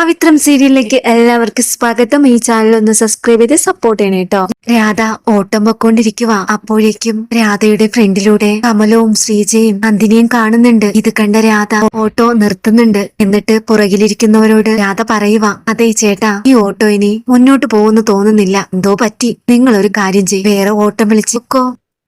പവിത്രം സീരിയലിലേക്ക് എല്ലാവർക്കും സ്വാഗതം. ഈ ചാനൽ ഒന്ന് സബ്സ്ക്രൈബ് ചെയ്ത് സപ്പോർട്ട് ചെയ്യണേ കേട്ടോ രാധ ഓട്ടം പൊക്കോണ്ടിരിക്കുക അപ്പോഴേക്കും രാധയുടെ ഫ്രണ്ടിലൂടെ കമലവും ശ്രീജയും നന്ദിനിയും കാണുന്നുണ്ട്. ഇത് കണ്ട രാധ ഓട്ടോ നിർത്തുന്നുണ്ട്. എന്നിട്ട് പുറകിലിരിക്കുന്നവരോട് രാധ പറയുക അതെ ചേട്ടാ ഈ ഓട്ടോ ഇനി മുന്നോട്ട് പോകുന്നു തോന്നുന്നില്ല. എന്തോ പറ്റി. നിങ്ങൾ ഒരു കാര്യം ചെയ്യും. വേറെ ഓട്ടം വിളിച്ചോ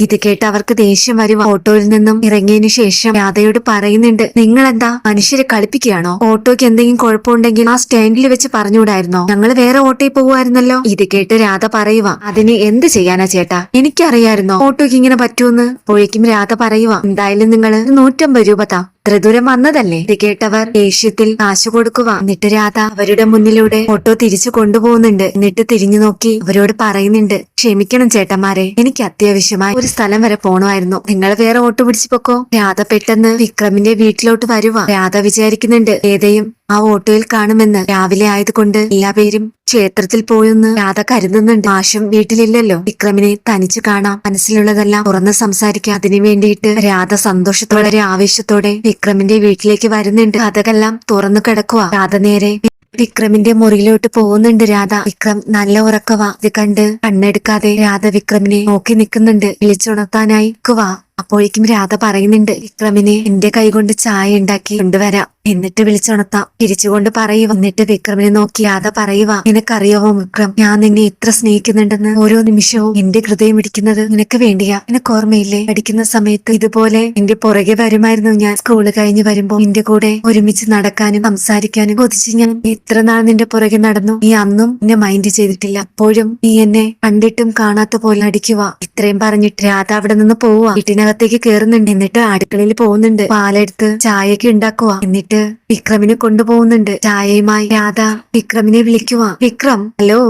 ഇത് കേട്ട് അവർക്ക് ദേഷ്യം വരും. ഓട്ടോയിൽ നിന്നും ഇറങ്ങിയതിനു ശേഷം രാധയോട് പറയുന്നുണ്ട് നിങ്ങൾ എന്താ മനുഷ്യരെ കളിപ്പിക്കുകയാണോ? ഓട്ടോയ്ക്ക് എന്തെങ്കിലും കുഴപ്പമുണ്ടെങ്കിൽ ആ സ്റ്റാൻഡിൽ വെച്ച് പറഞ്ഞുകൂടായിരുന്നോ? ഞങ്ങൾ വേറെ ഓട്ടോയിൽ പോകുമായിരുന്നല്ലോ? ഇത് കേട്ട് രാധ പറയുക അതിന് എന്ത് ചെയ്യാനാ ചേട്ടാ? എനിക്കറിയായിരുന്നോ ഓട്ടോയ്ക്ക് ഇങ്ങനെ പറ്റൂന്ന് അപ്പോഴേക്കും രാധ പറയുക എന്തായാലും നിങ്ങൾ നൂറ്റമ്പത് രൂപ താ. ഇത്ര ദൂരം വന്നതല്ലേ? ഇത് കേട്ടവർ ദേഷ്യത്തിൽ കാശു കൊടുക്കുക എന്നിട്ട് രാധ അവരുടെ മുന്നിലൂടെ ഓട്ടോ തിരിച്ചു കൊണ്ടുപോകുന്നുണ്ട്. എന്നിട്ട് തിരിഞ്ഞു നോക്കി അവരോട് പറയുന്നുണ്ട് ക്ഷമിക്കണം ചേട്ടന്മാരെ എനിക്ക് അത്യാവശ്യമായി ഒരു സ്ഥലം വരെ പോണമായിരുന്നു. നിങ്ങൾ വേറെ ഓട്ടോ പിടിച്ചു പൊക്കോ? രാധ പെട്ടെന്ന് വിക്രമിന്റെ വീട്ടിലോട്ട് വരുവാ. രാധ വിചാരിക്കുന്നുണ്ട് ഏതയും ആ ഓട്ടോയിൽ കാണുമെന്ന്. രാവിലെ ആയതുകൊണ്ട് എല്ലാ പേരും ക്ഷേത്രത്തിൽ പോയൊന്ന് രാധ കരുതുന്നുണ്ട്. ആശം വീട്ടിലില്ലല്ലോ. വിക്രമിനെ തനിച്ചു കാണാം. മനസ്സിലുള്ളതെല്ലാം തുറന്ന് സംസാരിക്കാം. അതിനു വേണ്ടിയിട്ട് രാധ സന്തോഷത്തോടെ വളരെ ആവേശത്തോടെ വിക്രമിന്റെ വീട്ടിലേക്ക് വരുന്നുണ്ട്. കഥകളെല്ലാം തുറന്നു കിടക്കുക രാധ നേരെ വിക്രമിന്റെ മുറിയിലോട്ട് പോകുന്നുണ്ട് രാധ. വിക്രം നല്ല ഉറക്കവാ. ഇത് കണ്ട് കണ്ണെടുക്കാതെ രാധ വിക്രമിനെ നോക്കി നിൽക്കുന്നുണ്ട്. വിളിച്ചുണർത്താനായി കുവാ അപ്പോഴേക്കും രാധ പറയുന്നുണ്ട് വിക്രമിനെ എന്റെ കൈകൊണ്ട് ചായ ഉണ്ടാക്കി കൊണ്ടുവരാം. എന്നിട്ട് വിളിച്ചുണർത്താം തിരിച്ചുകൊണ്ട് പറയുക എന്നിട്ട് വിക്രമിനെ നോക്കി രാധ പറയുക. നിനക്കറിയാവോ വിക്രം? ഞാൻ നിന്നെ എത്ര സ്നേഹിക്കുന്നുണ്ടെന്ന് ഓരോ നിമിഷവും എന്റെ ഹൃദയം ഇടിക്കുന്നത് നിനക്ക് വേണ്ടിയാ. നിനക്ക് ഓർമ്മയില്ലേ? പഠിക്കുന്ന സമയത്ത് ഇതുപോലെ എന്റെ പുറകെ വരുമായിരുന്നു ഞാൻ. സ്കൂൾ കഴിഞ്ഞ് വരുമ്പോ നിന്റെ കൂടെ ഒരുമിച്ച് നടക്കാനും സംസാരിക്കാനും കൊതിച്ച് ഞാൻ എത്ര നാൾ നിന്റെ പുറകെ നടന്നു. നീ അന്നും എന്നെ മൈൻഡ് ചെയ്തിട്ടില്ല. അപ്പോഴും നീ എന്നെ കണ്ടിട്ടും കാണാത്ത പോലെ അടിക്കുക ഇത്രയും പറഞ്ഞിട്ട് രാധ അവിടെ നിന്ന് പോവുക വീട്ടിനകത്തേക്ക് കേറുന്നുണ്ട്. എന്നിട്ട് അടുക്കളയിൽ പോകുന്നുണ്ട്. പാലെടുത്ത് ചായയൊക്കെ ഉണ്ടാക്കുക എന്നിട്ട് വിക്രമിനെ കൊണ്ടുപോകുന്നുണ്ട്. ചായയുമായി രാധ വിക്രമിനെ വിളിക്കുവാ. വിക്രം ഹലോ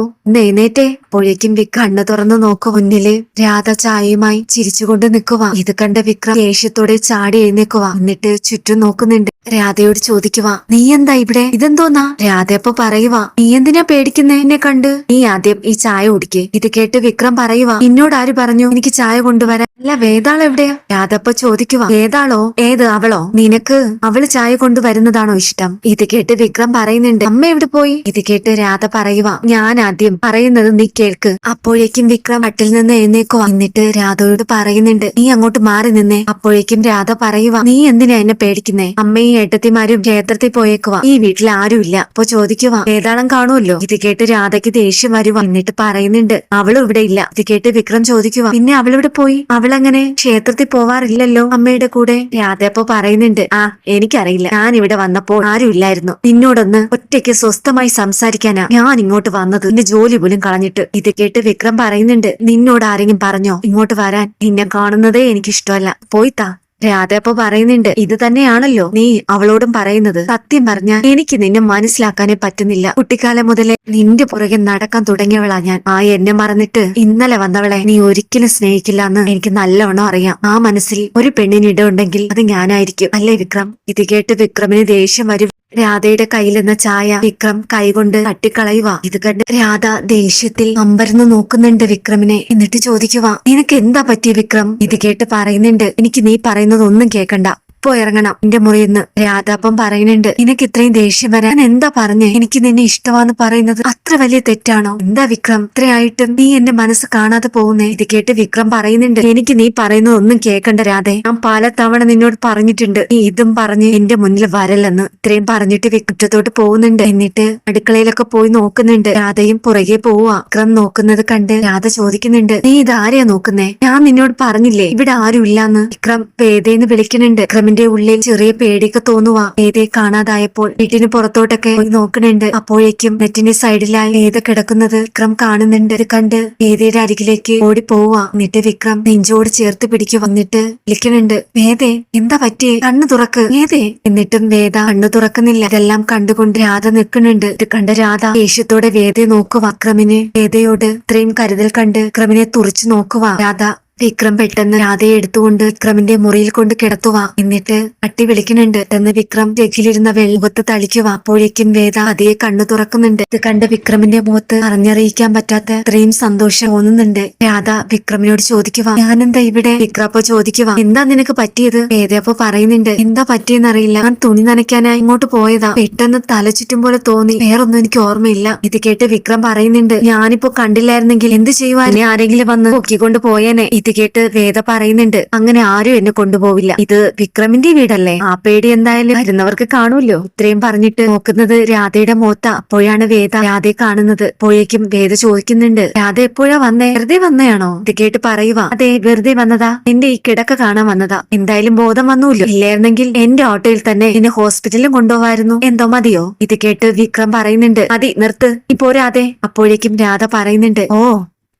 എഴുന്നേറ്റേ. അപ്പോഴേക്കും വിക്രം കണ്ണു തുറന്നു നോക്കു. മുന്നിൽ രാധ ചായയുമായി ചിരിച്ചുകൊണ്ട് നിൽക്കുവാ. ഇത് കണ്ട വിക്രം ദേഷ്യത്തോടെ ചാടി എഴുന്നേക്കുക എന്നിട്ട് ചുറ്റും നോക്കുന്നുണ്ട്. രാധയോട് ചോദിക്കുക നീ എന്താ ഇവിടെ? ഇതെന്തോന്നാ? രാധ അപ്പൊ പറയുക നീ എന്തിനാ പേടിക്കുന്നേ? എന്നെ കണ്ട്. നീ ആദ്യം ഈ ചായ കുടിക്കേ. ഇത് കേട്ട് വിക്രം പറയുക എന്നോട് ആര് പറഞ്ഞു? എനിക്ക് ചായ കൊണ്ടുവരാൻ അല്ല വേതാൾ എവിടെയാ? രാധ ചോദിക്കുവാ. വേതാളോ ഏത് അവളോ? നിനക്ക് അവൾ ചായ കൊണ്ടുവരുന്നതാണോ ഇഷ്ടം? ഇത് കേട്ട് വിക്രം പറയുന്നുണ്ട്. അമ്മ എവിടെ പോയി? ഇത് കേട്ട് രാധ പറയുക ഞാൻ ആദ്യം പറയുന്നത് നീ കേൾക്ക്. അപ്പോഴേക്കും വിക്രം വട്ടിൽ നിന്ന് എഴുന്നേക്കുവാ എന്നിട്ട് രാധയോട് പറയുന്നുണ്ട് നീ അങ്ങോട്ട് മാറി നിന്നേ. അപ്പോഴേക്കും രാധ പറയുക നീ എന്തിനാ എന്നെ പേടിക്കുന്നേ? അമ്മയും ഏട്ടത്തിമാരും ക്ഷേത്രത്തിൽ പോയേക്കുവാ. ഈ വീട്ടിൽ ആരുമില്ല അപ്പൊ ചോദിക്കുക വേതാളം കാണുമല്ലോ ഇത് കേട്ട് രാധയ്ക്ക് ദേഷ്യം വരുക എന്നിട്ട് പറയുന്നുണ്ട് അവളും ഇവിടെ ഇല്ല. ഇത് കേട്ട് വിക്രം ചോദിക്കുക പിന്നെ അവളിവിടെ പോയി? അവളങ്ങനെ ക്ഷേത്രത്തിൽ പോവാറില്ലല്ലോ അമ്മയുടെ കൂടെ? രാധ അപ്പൊ പറയുന്നുണ്ട്. ആ എനിക്കറിയില്ല. ഞാൻ ഇവിടെ വന്നപ്പോൾ ആരും ഇല്ലായിരുന്നു. നിന്നോടൊന്ന് ഒറ്റയ്ക്ക് സ്വസ്ഥമായി സംസാരിക്കാനാ ഞാൻ ഇങ്ങോട്ട് വന്നത്. നിന്റെ ജോലി പോലും കളഞ്ഞിട്ട്. ഇത് കേട്ട് വിക്രം പറയുന്നുണ്ട്. നിന്നോട് ആരെങ്കിലും പറഞ്ഞോ ഇങ്ങോട്ട് വരാൻ? നിന്നെ കാണുന്നതേ എനിക്കിഷ്ടമല്ല. പോയിത്താ രാധ അപ്പൊ പറയുന്നുണ്ട് ഇത് തന്നെയാണല്ലോ നീ അവളോടും പറയുന്നത്. സത്യം പറഞ്ഞാൽ എനിക്ക് നിന്നെ മനസ്സിലാക്കാനേ പറ്റുന്നില്ല. കുട്ടിക്കാലം മുതലേ നിന്റെ പുറകെ നടക്കാൻ തുടങ്ങിയവളാ ഞാൻ. ആ എന്നെ മറന്നിട്ട് ഇന്നലെ വന്നവളെ നീ ഒരിക്കലും സ്നേഹിക്കില്ല എന്ന് എനിക്ക് നല്ലവണ്ണം അറിയാം. ആ മനസ്സിൽ ഒരു പെണ്ണിന് ഇടമുണ്ടെങ്കിൽ അത് ഞാനായിരിക്കും. അല്ലേ വിക്രം? ഇത് കേട്ട് വിക്രമിന് ദേഷ്യം വരും. രാധയുടെ കയ്യിലെന്ന ചായ വിക്രം കൈകൊണ്ട് തട്ടിക്കളയുക ഇത് കണ്ട് രാധ ദേഷ്യത്തിൽ അമ്പരന്ന് നോക്കുന്നുണ്ട് വിക്രമിനെ. എന്നിട്ട് ചോദിക്കുക നിനക്ക് എന്താ പറ്റിയ വിക്രം? ഇത് കേട്ട് പറയുന്നുണ്ട്. എനിക്ക് നീ പറയുന്നത് ഒന്നും കേക്കണ്ട. ഇപ്പൊ ഇറങ്ങണം. എന്റെ മുറിയിന്ന് നിന്ന് രാധാപ്പം പറയുന്നുണ്ട് നിനക്ക് ഇത്രയും ദേഷ്യം വരാൻ എന്താ പറഞ്ഞേ? എനിക്ക് നിന്നെ ഇഷ്ടമാന്ന് പറയുന്നത് അത്ര വലിയ തെറ്റാണോ? എന്താ വിക്രം? ഇത്രയായിട്ടും നീ എന്റെ മനസ്സ് കാണാതെ പോകുന്നേ? ഇത് കേട്ട് വിക്രം പറയുന്നുണ്ട് എനിക്ക് നീ പറയുന്നത് ഒന്നും കേൾക്കണ്ട രാധേ. ഞാൻ പലതവണ നിന്നോട് പറഞ്ഞിട്ടുണ്ട് നീ ഇതും പറഞ്ഞ് എന്റെ മുന്നിൽ വരല്ലെന്ന്. ഇത്രയും പറഞ്ഞിട്ട് വിക്രത്തോട്ട് പോകുന്നുണ്ട്. എന്നിട്ട് അടുക്കളയിലൊക്കെ പോയി നോക്കുന്നുണ്ട്. രാധയും പുറകെ പോവാ വിക്രം നോക്കുന്നത് കണ്ട് രാധ ചോദിക്കുന്നുണ്ട് നീ ഇതാരെയാ നോക്കുന്നേ? ഞാൻ നിന്നോട് പറഞ്ഞില്ലേ ഇവിടെ ആരും ഇല്ലാന്ന് വിക്രം പേതേന്ന് വിളിക്കുന്നുണ്ട് വിക്രമിന്റെ ഉള്ളിൽ ചെറിയ പേടിയൊക്കെ തോന്നുക വേദയെ കാണാതായപ്പോൾ വീട്ടിന് പുറത്തോട്ടൊക്കെ പോയി അപ്പോഴേക്കും നെറ്റിന്റെ സൈഡിലായി നേത കിടക്കുന്നത് വിക്രം കാണുന്നുണ്ട്. ഇത് കണ്ട് നേതയുടെ അരികിലേക്ക് ഓടി പോവുക എന്നിട്ട് വിക്രം നെഞ്ചോട് ചേർത്ത് പിടിക്കു വന്നിട്ട് വിളിക്കുന്നുണ്ട്. വേദേ എന്താ പറ്റിയേ? കണ്ണു തുറക്ക്. വേദേ എന്നിട്ടും വേദ കണ്ണു തുറക്കുന്നില്ല. ഇതെല്ലാം കണ്ടുകൊണ്ട് രാധ നിൽക്കുന്നുണ്ട്. ഇത് കണ്ട രാധ ദേഷ്യത്തോടെ വേദയെ നോക്കുക വിക്രമിന് വേദയോട് ഇത്രയും കരുതൽ കണ്ട് വിക്രമിനെ തുറച്ചു നോക്കുക രാധ വിക്രം പെട്ടെന്ന് രാധയെ എടുത്തുകൊണ്ട് വിക്രമിന്റെ മുറിയിൽ കൊണ്ട് കിടത്തുവാ. എന്നിട്ട് അട്ടി വിളിക്കുന്നുണ്ട്. എന്ന് വിക്രം രജിലിരുന്ന വെള്ളമുഖത്ത് തളിക്കുക അപ്പോഴേക്കും വേദ അതേ കണ്ണു തുറക്കുന്നുണ്ട്. ഇത് കണ്ട് വിക്രമിന്റെ മുഖത്ത് അറിഞ്ഞറിയിക്കാൻ പറ്റാത്ത ഇത്രയും സന്തോഷം തോന്നുന്നുണ്ട്. രാധ വിക്രമിനോട് ചോദിക്കുക ഞാനെന്താ ഇവിടെ? വിക്രപ്പോ ചോദിക്കുക എന്താ നിനക്ക് പറ്റിയത്? വേദയപ്പോ പറയുന്നുണ്ട്. എന്താ പറ്റിയെന്നറിയില്ല. ഞാൻ തുണി നനയ്ക്കാനായി ഇങ്ങോട്ട് പോയതാ. പെട്ടെന്ന് തല ചുറ്റും പോലെ തോന്നി. വേറൊന്നും എനിക്ക് ഓർമ്മയില്ല. ഇത് കേട്ട് വിക്രം പറയുന്നുണ്ട്. ഞാനിപ്പോ കണ്ടില്ലായിരുന്നെങ്കിൽ എന്ത് ചെയ്യുവാൻ ആരെങ്കിലും വന്ന് പൊക്കിക്കൊണ്ട് പോയേനെ. ഇത് കേട്ട് വേദ പറയുന്നുണ്ട് അങ്ങനെ ആരും എന്നെ കൊണ്ടുപോവില്ല. ഇത് വിക്രമിന്റെ വീടല്ലേ? ആ പേടി എന്തായാലും വരുന്നവർക്ക് കാണുമല്ലോ. ഇത്രയും പറഞ്ഞിട്ട് നോക്കുന്നത് രാധയുടെ മോത്ത. അപ്പോഴാണ് വേദ രാധയെ കാണുന്നത്. പോയേക്കും വേദ ചോദിക്കുന്നുണ്ട് രാധ എപ്പോഴാ വന്നേ? വെറുതെ വന്നയാണോ? ഇത് കേട്ട് പറയുക അതെ വെറുതെ വന്നതാ. എന്റെ ഈ കിടക്ക കാണാൻ വന്നതാ. എന്തായാലും ബോധം വന്നൂല്ലോ. ഇല്ലായിരുന്നെങ്കിൽ എന്റെ ഓട്ടോയിൽ തന്നെ എന്നെ ഹോസ്പിറ്റലിൽ കൊണ്ടുപോവായിരുന്നു. എന്തോ മതിയോ? ഇത് കേട്ട് വിക്രം പറയുന്നുണ്ട് മതി നിർത്ത്. ഇപ്പോ രാധെ. അപ്പോഴേക്കും രാധ പറയുന്നുണ്ട് ഓ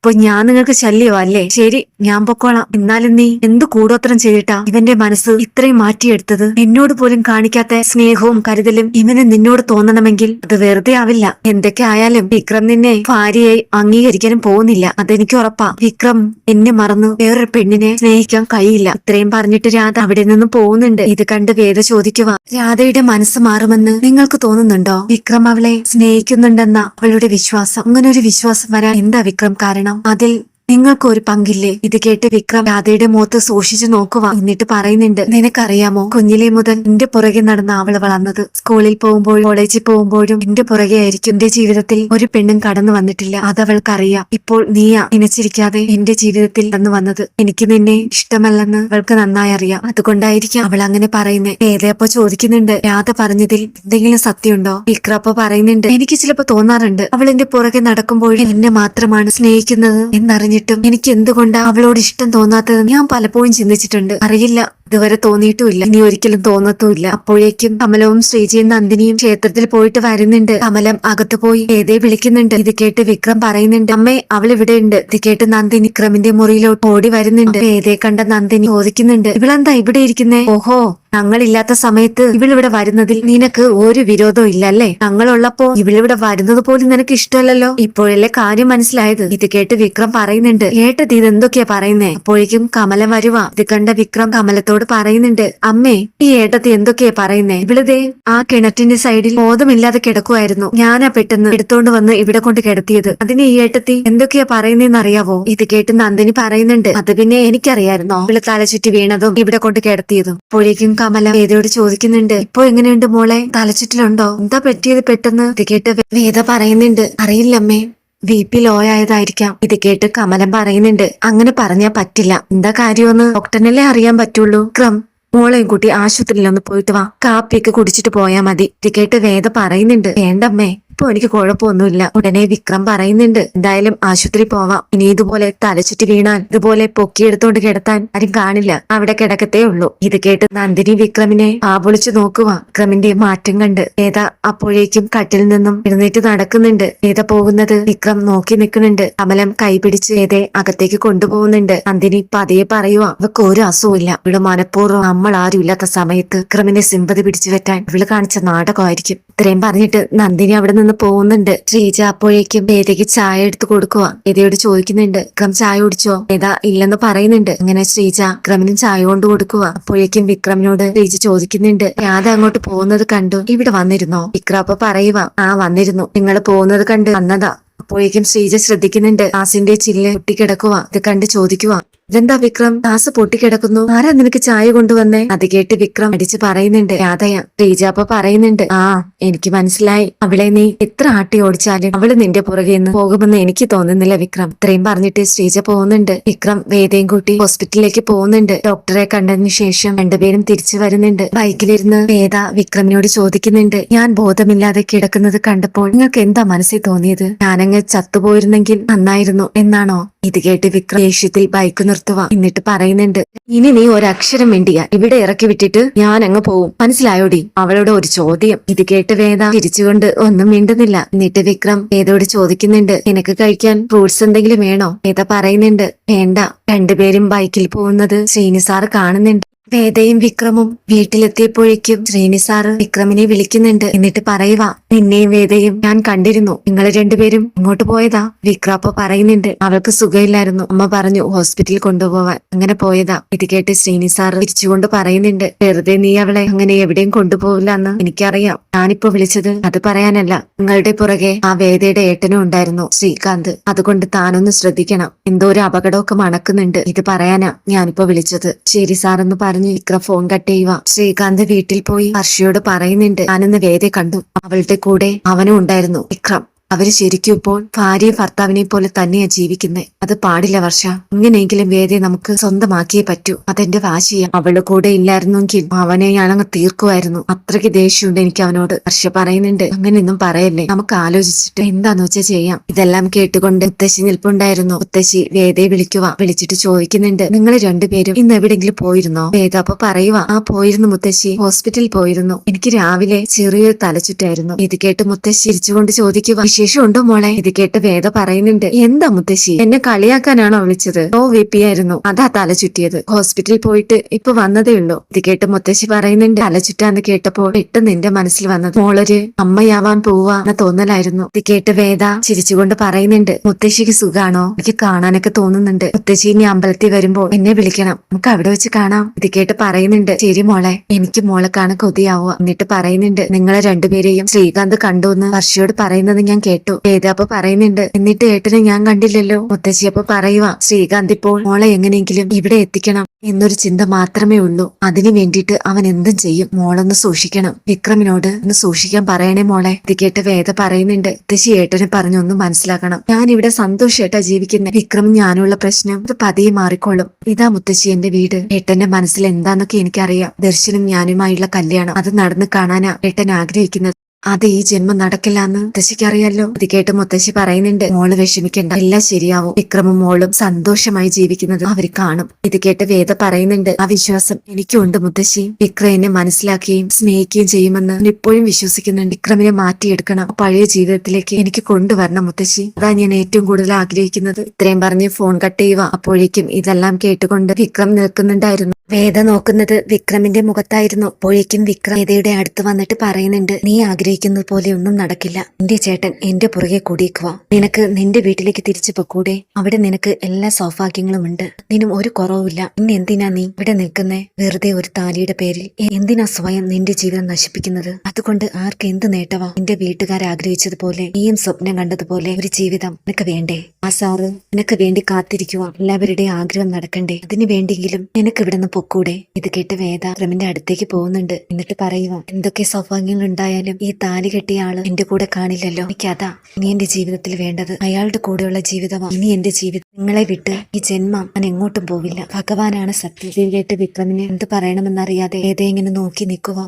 ഇപ്പൊ ഞാൻ നിങ്ങൾക്ക് ശല്യമല്ലേ ശരി ഞാൻ പൊക്കോളാം. എന്നാലും നീ എന്ത് കൂടോത്രം ചെയ്തിട്ടാ ഇവന്റെ മനസ്സ് ഇത്രയും മാറ്റിയെടുത്തത്? എന്നോട് പോലും കാണിക്കാത്ത സ്നേഹവും കരുതലും ഇവന് നിന്നോട് തോന്നണമെങ്കിൽ അത് വെറുതെ ആവില്ല. എന്തൊക്കെ ആയാലും വിക്രം നിന്നെ ഭാര്യയായി അംഗീകരിക്കാനും പോകുന്നില്ല. അതെനിക്ക് ഉറപ്പാ. വിക്രം എന്നെ മറന്നു വേറൊരു പെണ്ണിനെ സ്നേഹിക്കാൻ കഴിയില്ല. ഇത്രയും പറഞ്ഞിട്ട് രാധ അവിടെ നിന്ന് പോകുന്നുണ്ട്. ഇത് കണ്ട് വേദ ചോദിക്കുക രാധയുടെ മനസ്സ് മാറുമെന്ന് നിങ്ങൾക്ക് തോന്നുന്നുണ്ടോ? വിക്രം അവളെ സ്നേഹിക്കുന്നുണ്ടെന്ന അവളുടെ വിശ്വാസം. അങ്ങനെ ഒരു വിശ്വാസം വരാൻ എന്താ വിക്രം കാരണം? അതിൽ നിങ്ങൾക്ക് ഒരു പങ്കില്ലേ? ഇത് കേട്ട് വിക്രം രാധയുടെ മുഖത്ത് സൂക്ഷിച്ചു നോക്കുക എന്നിട്ട് പറയുന്നുണ്ട് നിനക്കറിയാമോ കുഞ്ഞിലെ മുതൽ എന്റെ പുറകെ നടന്ന അവൾ വളർന്നത്. സ്കൂളിൽ പോകുമ്പോഴും കോളേജിൽ പോകുമ്പോഴും എന്റെ പുറകെ ആയിരിക്കും. എന്റെ ജീവിതത്തിൽ ഒരു പെണ്ണും കടന്നു വന്നിട്ടില്ല. അതവൾക്കറിയാം ഇപ്പോൾ നീയാ നനച്ചിരിക്കാതെ എന്റെ ജീവിതത്തിൽ കടന്നു വന്നത്. എനിക്ക് നിന്നെ ഇഷ്ടമല്ലെന്ന് അവൾക്ക് നന്നായി അറിയാം. അതുകൊണ്ടായിരിക്കാം അവൾ അങ്ങനെ പറയുന്നത് ഏതയപ്പോ ചോദിക്കുന്നുണ്ട് രാധ പറഞ്ഞതിൽ എന്തെങ്കിലും സത്യമുണ്ടോ? വിക്രപ്പ പറയുന്നുണ്ട് എനിക്ക് ചിലപ്പോ തോന്നാറുണ്ട്. അവൾ എന്റെ പുറകെ നടക്കുമ്പോഴും എന്നെ മാത്രമാണ് സ്നേഹിക്കുന്നത് എന്നറിഞ്ഞിട്ടും എനിക്ക് എന്തുകൊണ്ടാ അവളോട് ഇഷ്ടം തോന്നാത്തത് ഞാൻ പലപ്പോഴും ചിന്തിച്ചിട്ടുണ്ട്. അറിയില്ല. ഇതുവരെ തോന്നിയിട്ടുമില്ല. ഇനി ഒരിക്കലും തോന്നത്തുമില്ല. അപ്പോഴേക്കും കമലവും ശ്രീജിയും നന്ദിനിയും ക്ഷേത്രത്തിൽ പോയിട്ട് വരുന്നുണ്ട്. കമലം അകത്തു പോയി ഏതേ വിളിക്കുന്നുണ്ട്. ഇത് കേട്ട് വിക്രം പറയുന്നുണ്ട് അമ്മേ അവൾ ഇവിടെ ഉണ്ട്. ഇത് കേട്ട് നന്ദിനി വിക്രമിന്റെ മുറിയിലോട്ട് ഓടി വരുന്നുണ്ട്. ഏതേ കണ്ട നന്ദിനി? ചോദിക്കുന്നുണ്ട്. ഇവളെന്താ ഇവിടെ ഇരിക്കുന്നേ? ഓഹോ ഞങ്ങളില്ലാത്ത സമയത്ത് ഇവളിവിടെ വരുന്നതിൽ നിനക്ക് ഒരു വിരോധവും ഇല്ല അല്ലേ? ഞങ്ങളുള്ളപ്പോ ഇവളിവിടെ വരുന്നത് പോലും നിനക്ക് ഇഷ്ടമല്ലല്ലോ? ഇപ്പോഴല്ലേ കാര്യം മനസ്സിലായത്. ഇത് കേട്ട് വിക്രം പറയുന്നുണ്ട് ഏട്ടത് ഇത് എന്തൊക്കെയാ പറയുന്നേ? അപ്പോഴേക്കും കമലം വരുവാ. ഇത് കണ്ട വിക്രം കമലത്തോട് പറയുന്നുണ്ട്. അമ്മേ ഈ ഏട്ടത്തി എന്തൊക്കെയാ പറയുന്നേ? ഇവിളതേ ആ കിണറ്റിന്റെ സൈഡിൽ ബോധമില്ലാതെ കിടക്കുമായിരുന്നു ഞാനാ പെട്ടെന്ന് എടുത്തോണ്ട് വന്ന് ഇവിടെ കൊണ്ട് കിടത്തിയത്. അതിന് ഈ ഏട്ടത്തി എന്തൊക്കെയാ പറയുന്നതെന്ന് അറിയാവോ ഇത് കേട്ട് നന്ദിനി പറയുന്നുണ്ട്. അത് പിന്നെ എനിക്കറിയായിരുന്നോ? ഇവൾ തലചുറ്റി വീണതും ഇവിടെ കൊണ്ട് കിടത്തിയതും. അപ്പോഴേക്കും കമല വേദയോട് ചോദിക്കുന്നുണ്ട്. ഇപ്പൊ എങ്ങനെയുണ്ട് മോളെ? തലചുറ്റിലുണ്ടോ എന്താ പറ്റിയത് പെട്ടെന്ന്? ഇത് കേട്ട് വേദ പറയുന്നുണ്ട്. അറിയില്ലമ്മേ. വി പി ലോ ആയതായിരിക്കാം ഇത് കേട്ട് കമലം പറയുന്നുണ്ട്. അങ്ങനെ പറഞ്ഞാ പറ്റില്ല. എന്താ കാര്യമെന്ന് ഡോക്ടറിനല്ലേ അറിയാൻ പറ്റുള്ളൂ? ക്രം മോളെയും കൂട്ടി ആശുപത്രിയിൽ ഒന്ന് പോയിട്ട് വാ. കാപ്പിയൊക്കെ കുടിച്ചിട്ട് പോയാ മതി. ഇത് കേട്ട് വേദ പറയുന്നുണ്ട്. വേണ്ടമ്മേ. ഇപ്പൊ എനിക്ക് കുഴപ്പമൊന്നുമില്ല. ഉടനെ വിക്രം പറയുന്നുണ്ട് എന്തായാലും ആശുപത്രി പോവാം. ഇനി ഇതുപോലെ തലച്ചുറ്റി വീണാൽ ഇതുപോലെ പൊക്കിയെടുത്തോണ്ട് കിടത്താൻ ആരും കാണില്ല. അവിടെ കിടക്കത്തേ ഉള്ളൂ. ഇത് കേട്ട് നന്ദിനി വിക്രമിനെ ആപൊളിച്ചു നോക്കുക വിക്രമിന്റെ മാറ്റം കണ്ട് നേത അപ്പോഴേക്കും കട്ടിൽ നിന്നും എഴുന്നേറ്റ് നടക്കുന്നുണ്ട്. നേത പോകുന്നത്? വിക്രം നോക്കി നിൽക്കുന്നുണ്ട്. കമലം കൈപിടിച്ച് ഏതെ അകത്തേക്ക് കൊണ്ടുപോകുന്നുണ്ട്. നന്ദിനി പതിയെ പറയുക അവക്ക് ഒരു അസുഖമില്ല ഇവിടെ മനഃപൂർവം നമ്മൾ ആരും ഇല്ലാത്ത സമയത്ത് വിക്രമിനെ സിമ്പതി പിടിച്ചു പറ്റാൻ ഇവൾ കാണിച്ച നാടകമായിരിക്കും. ഇത്രയും പറഞ്ഞിട്ട് നന്ദിനി അവിടെ നിന്ന് പോകുന്നുണ്ട്. ശ്രീജ അപ്പോഴേക്കും വേദയ്ക്ക് ചായ എടുത്ത് കൊടുക്കുക വേദയോട് ചോദിക്കുന്നുണ്ട് വിക്രം ചായ കുടിച്ചോ? വേദ ഇല്ലെന്ന് പറയുന്നുണ്ട്. അങ്ങനെ ശ്രീജ വിക്രമിനും ചായ കൊണ്ട് കൊടുക്കുക അപ്പോഴേക്കും വിക്രമിനോട് ശ്രീജ ചോദിക്കുന്നുണ്ട് രാധ അങ്ങോട്ട് പോകുന്നത് കണ്ടു. ഇവിടെ വന്നിരുന്നോ? വിക്രം അപ്പൊ പറയുക ആ വന്നിരുന്നു. നിങ്ങൾ പോകുന്നത് കണ്ട് വന്നതാ. അപ്പോഴേക്കും ശ്രീജ ശ്രദ്ധിക്കുന്നുണ്ട് ആസിന്റെ ചില്ല് കിടക്കുക ഇത് കണ്ട് ചോദിക്കുക ഇതെന്താ വിക്രം ക്ലാസ് പൊട്ടിക്കിടക്കുന്നു. ആരാ നിനക്ക് ചായ കൊണ്ടുവന്നേ? അത് കേട്ട് വിക്രം അടിച്ച് പറയുന്നുണ്ട്. രാധയ ശ്രീജാപ്പ പറയുന്നുണ്ട്. ആ എനിക്ക് മനസ്സിലായി. അവളെ നീ എത്ര ആട്ടി ഓടിച്ചാലും അവൾ നിന്റെ പുറകെ നിന്ന് പോകുമെന്ന് എനിക്ക് തോന്നുന്നില്ല വിക്രം. ഇത്രയും പറഞ്ഞിട്ട് ശ്രീജ പോകുന്നുണ്ട്. വിക്രം വേദയും കൂട്ടി ഹോസ്പിറ്റലിലേക്ക് പോകുന്നുണ്ട്. ഡോക്ടറെ കണ്ടതിന് ശേഷം രണ്ടുപേരും തിരിച്ചു വരുന്നുണ്ട്. ബൈക്കിലിരുന്ന് വേദ വിക്രമിനോട് ചോദിക്കുന്നുണ്ട്. ഞാൻ ബോധമില്ലാതെ കിടക്കുന്നത് കണ്ടപ്പോൾ നിങ്ങൾക്ക് എന്താ മനസ്സിൽ തോന്നിയത്? ഞാനങ്ങ് ചത്തുപോയിരുന്നെങ്കിൽ നന്നായിരുന്നു. എന്നാണോ? ഇത് കേട്ട് വിക്രം ദേഷ്യത്തിൽ ബൈക്ക് നിർത്തുക എന്നിട്ട് പറയുന്നുണ്ട് ഇനി നീ ഒരക്ഷരം വേണ്ടിയ ഇവിടെ ഇറക്കി വിട്ടിട്ട് ഞാൻ അങ്ങ് പോവും. മനസ്സിലായോടി? അവളോട് ഒരു ചോദ്യം. ഇത് കേട്ട് വേദ തിരിച്ചുകൊണ്ട് ഒന്നും മിണ്ടുന്നില്ല. എന്നിട്ട് വിക്രം വേദയോട് ചോദിക്കുന്നുണ്ട് നിനക്ക് കഴിക്കാൻ ഫ്രൂട്ട്സ് എന്തെങ്കിലും വേണോ? വേദ പറയുന്നുണ്ട് വേണ്ട. രണ്ടുപേരും ബൈക്കിൽ പോകുന്നത് ശ്രീനി സാർ കാണുന്നുണ്ട്. വേദയും വിക്രമും വീട്ടിലെത്തിയപ്പോഴേക്കും ശ്രീനിസാറ് വിക്രമിനെ വിളിക്കുന്നുണ്ട്. എന്നിട്ട് പറയുക നിന്നെയും വേദയും ഞാൻ കണ്ടിരുന്നു. നിങ്ങൾ രണ്ടുപേരും ഇങ്ങോട്ട് പോയതാ. വിക്രാപ്പ പറയുന്നുണ്ട് അവൾക്ക് സുഖമില്ലായിരുന്നു. അമ്മ പറഞ്ഞു ഹോസ്പിറ്റലിൽ കൊണ്ടുപോവാൻ. അങ്ങനെ പോയതാ. ഇത് കേട്ട് ശ്രീനി തിരിച്ചുകൊണ്ട് പറയുന്നുണ്ട് വെറുതെ നീ അവളെ അങ്ങനെ എവിടെയും കൊണ്ടുപോവില്ല എന്ന് എനിക്കറിയാം. ഞാനിപ്പോ വിളിച്ചത് അത് പറയാനല്ല. നിങ്ങളുടെ പുറകെ ആ വേദയുടെ ഏട്ടനും ഉണ്ടായിരുന്നു ശ്രീകാന്ത്. അതുകൊണ്ട് താനൊന്ന് ശ്രദ്ധിക്കണം. എന്തോ ഒരു അപകടമൊക്കെ മണക്കുന്നുണ്ട്. ഇത് പറയാനാ ഞാനിപ്പോ വിളിച്ചത്. ശരി സാറെന്ന് പറഞ്ഞ് വിക്രം ഫോൺ കട്ട് ചെയ്യുക ശ്രീകാന്ത് വീട്ടിൽ പോയി ഹർഷിയോട് പറയുന്നുണ്ട്. ഞാനിന്ന് വേദ കണ്ടു. അവളുടെ കൂടെ അവനും ഉണ്ടായിരുന്നു. വിക്രം. അവർ ശരിക്കും ഇപ്പോൾ ഭാര്യ ഭർത്താവിനെ പോലെ തന്നെയാ ജീവിക്കുന്നത് അത് പാടില്ല വർഷ. ഇങ്ങനെയെങ്കിലും വേദയെ നമുക്ക് സ്വന്തമാക്കിയേ പറ്റൂ. അതെന്റെ വാശിയ. അവൾ കൂടെ ഇല്ലായിരുന്നെങ്കിൽ അവനെ ഞാനങ്ങ് തീർക്കുമായിരുന്നു. അത്രയ്ക്ക് ദേഷ്യമുണ്ട് എനിക്ക് അവനോട്. വർഷ പറയുന്നുണ്ട്. അങ്ങനെയൊന്നും പറയല്ലേ. നമുക്ക് ആലോചിച്ചിട്ട് എന്താന്ന് വെച്ചാൽ ചെയ്യാം. ഇതെല്ലാം കേട്ടുകൊണ്ട് മുത്തശ്ശി നിൽപ്പുണ്ടായിരുന്നു. മുത്തശ്ശി വേദയെ വിളിക്കുക വിളിച്ചിട്ട് ചോദിക്കുന്നുണ്ട്. നിങ്ങൾ രണ്ടുപേരും ഇന്ന് എവിടെങ്കിലും പോയിരുന്നോ? വേദ അപ്പൊ പറയുക ആ പോയിരുന്നു മുത്തശ്ശി. ഹോസ്പിറ്റലിൽ പോയിരുന്നു. എനിക്ക് രാവിലെ ചെറിയൊരു തലച്ചുറ്റായിരുന്നു ഇത് കേട്ട് മുത്തശ്ശി ചിരിച്ചുകൊണ്ട് ചോദിക്കുക വിശേഷം ഉണ്ടോ മോളെ? ഇത് കേട്ട് വേദ പറയുന്നുണ്ട്. എന്താ മുത്തശ്ശി? എന്നെ കളിയാക്കാനാണോ വിളിച്ചത്? ഓ വി. പി. ആയിരുന്നു. അതാ തല ചുറ്റിയത്. ഹോസ്പിറ്റലിൽ പോയിട്ട് ഇപ്പൊ വന്നതേ ഉള്ളൂ. ഇത് കേട്ട് മുത്തശ്ശി പറയുന്നുണ്ട്. തല ചുറ്റാന്ന് കേട്ടപ്പോൾ പെട്ടെന്ന് എന്റെ മനസ്സിൽ വന്നത് മോളൊരു അമ്മയാവാൻ പോവാ എന്ന തോന്നലായിരുന്നു. ഇത് കേട്ട് വേദ ചിരിച്ചുകൊണ്ട് പറയുന്നുണ്ട്. മുത്തശ്ശിക്ക് സുഖാണോ? എനിക്ക് കാണാനൊക്കെ തോന്നുന്നുണ്ട്. മുത്തശ്ശി ഇനി അമ്പലത്തിൽ വരുമ്പോൾ എന്നെ വിളിക്കണം. നമുക്ക് അവിടെ വെച്ച് കാണാം. ഇത് കേട്ട് പറയുന്നുണ്ട്. ശരി മോളെ. എനിക്ക് മോളെ കാണാൻ കൊതിയാവുക. എന്നിട്ട് പറയുന്നുണ്ട്. നിങ്ങളെ രണ്ടുപേരെയും ശ്രീകാന്ത് കണ്ടു എന്ന് വർഷയോട് പറയുന്നത് ഞാൻ കേട്ടു. അപ്പൊ പറയുന്നുണ്ട്? എന്നിട്ട് ഏട്ടനെ ഞാൻ കണ്ടില്ലല്ലോ. മുത്തശ്ശി അപ്പൊ പറയുക ശ്രീകാന്ത് ഇപ്പോൾ മോളെ എങ്ങനെയെങ്കിലും ഇവിടെ എത്തിക്കണം എന്നൊരു ചിന്ത മാത്രമേ ഉള്ളൂ. അതിനു വേണ്ടിയിട്ട് അവൻ എന്തും ചെയ്യും. മോളൊന്ന് സൂക്ഷിക്കണം. വിക്രമിനോട് ഒന്ന് സൂക്ഷിക്കാൻ പറയണേ മോളെ. ഇത് കേട്ട് വേദ പറയുന്നുണ്ട്. മുത്തശ്ശി ഏട്ടനെ പറഞ്ഞു പറഞ്ഞൊന്ന് മനസ്സിലാക്കണം. ഞാൻ ഇവിടെ സന്തോഷേട്ടാ ജീവിക്കുന്നത് വിക്രം ഞാനുള്ള പ്രശ്നം അത് പതിയെ മാറിക്കോളും. ഇതാ മുത്തശ്ശി എന്റെ വീട്. ഏട്ടന്റെ മനസ്സിൽ എന്താന്നൊക്കെ എനിക്കറിയാം. ദർശനും ഞാനുമായുള്ള കല്യാണം. അത് നടന്നു കാണാനാ ഏട്ടൻ ആഗ്രഹിക്കുന്നത്. അത് ഈ ജന്മം നടക്കില്ല എന്ന് മുത്തശ്ശിക്ക് അറിയാലോ ഇത് കേട്ട് മുത്തശ്ശി പറയുന്നുണ്ട് മോൾ വിഷമിക്കണ്ട എല്ലാം ശരിയാവും. വിക്രമും മോളും സന്തോഷമായി ജീവിക്കുന്നത് അവർ കാണും. ഇത് കേട്ട് വേദ പറയുന്നുണ്ട് ആ വിശ്വാസം എനിക്കുണ്ട് മുത്തശ്ശി. വിക്രം എന്നെ മനസ്സിലാക്കുകയും സ്നേഹിക്കുകയും ചെയ്യുമെന്ന് ഇപ്പോഴും വിശ്വസിക്കുന്നുണ്ട്. വിക്രമിനെ മാറ്റിയെടുക്കണം. പഴയ ജീവിതത്തിലേക്ക് എനിക്ക് കൊണ്ടുവരണം മുത്തശ്ശി. അതാ ഞാൻ ഏറ്റവും കൂടുതൽ ആഗ്രഹിക്കുന്നത്. ഇത്രയും പറഞ്ഞ് ഫോൺ കട്ട് ചെയ്യുക. അപ്പോഴേക്കും ഇതെല്ലാം കേട്ടുകൊണ്ട് വിക്രം നിൽക്കുന്നുണ്ടായിരുന്നു. വേദ നോക്കുന്നത് വിക്രമിന്റെ മുഖത്തായിരുന്നു. അപ്പോഴേക്കും വിക്രം വേദയുടെ അടുത്ത് വന്നിട്ട് പറയുന്നുണ്ട് നീ ആഗ്രഹിക്കുന്നത് പോലെ ഒന്നും നടക്കില്ല. എന്റെ ചേട്ടൻ എന്റെ പുറകെ കൂടിയേക്കുക നിനക്ക് നിന്റെ വീട്ടിലേക്ക് തിരിച്ചു പൊക്കൂടെ? അവിടെ നിനക്ക് എല്ലാ സൗഭാഗ്യങ്ങളും ഉണ്ട് നിനും ഒരു കുറവുമില്ല. ഇന്ന് എന്തിനാ നീ ഇവിടെ നിൽക്കുന്നേ? വെറുതെ ഒരു താലിയുടെ പേരിൽ. എന്തിനാ സ്വയം നിന്റെ ജീവിതം നശിപ്പിക്കുന്നത്? അതുകൊണ്ട് ആർക്ക് എന്ത് നേട്ടവാ? നിന്റെ വീട്ടുകാർ ആഗ്രഹിച്ചതുപോലെ നീയും സ്വപ്നം കണ്ടതുപോലെ ഒരു ജീവിതം നിനക്ക് വേണ്ടേ? ആ സാറ് നിനക്ക് വേണ്ടി കാത്തിരിക്കുക എല്ലാവരുടെയും ആഗ്രഹം നടക്കണ്ടേ? അതിനു വേണ്ടിയെങ്കിലും നിനക്ക് ഇവിടെ നിന്ന് പൊക്കൂടെ? ഇത് കേട്ട് വേദ ക്രമിന്റെ അടുത്തേക്ക് പോകുന്നുണ്ട്. എന്നിട്ട് പറയുക എന്തൊക്കെ സൗഭാഗ്യങ്ങൾ ഉണ്ടായാലും ഈ താലി കെട്ടിയ ആൾ എന്റെ കൂടെ കാണില്ലല്ലോ. എനിക്കതാ ഇനി എന്റെ ജീവിതത്തിൽ വേണ്ടത്. അയാളുടെ കൂടെയുള്ള ജീവിതമാണ് ഇനി എന്റെ ജീവിതം. നിങ്ങളെ വിട്ട് ഈ ജന്മം ഞാൻ എങ്ങോട്ടും പോവില്ല. ഭഗവാനാണ് സത്യം. കേട്ട് വിക്രമിനെ എന്ത് പറയണമെന്നറിയാതെ ഏതേ നോക്കി നിൽക്കുക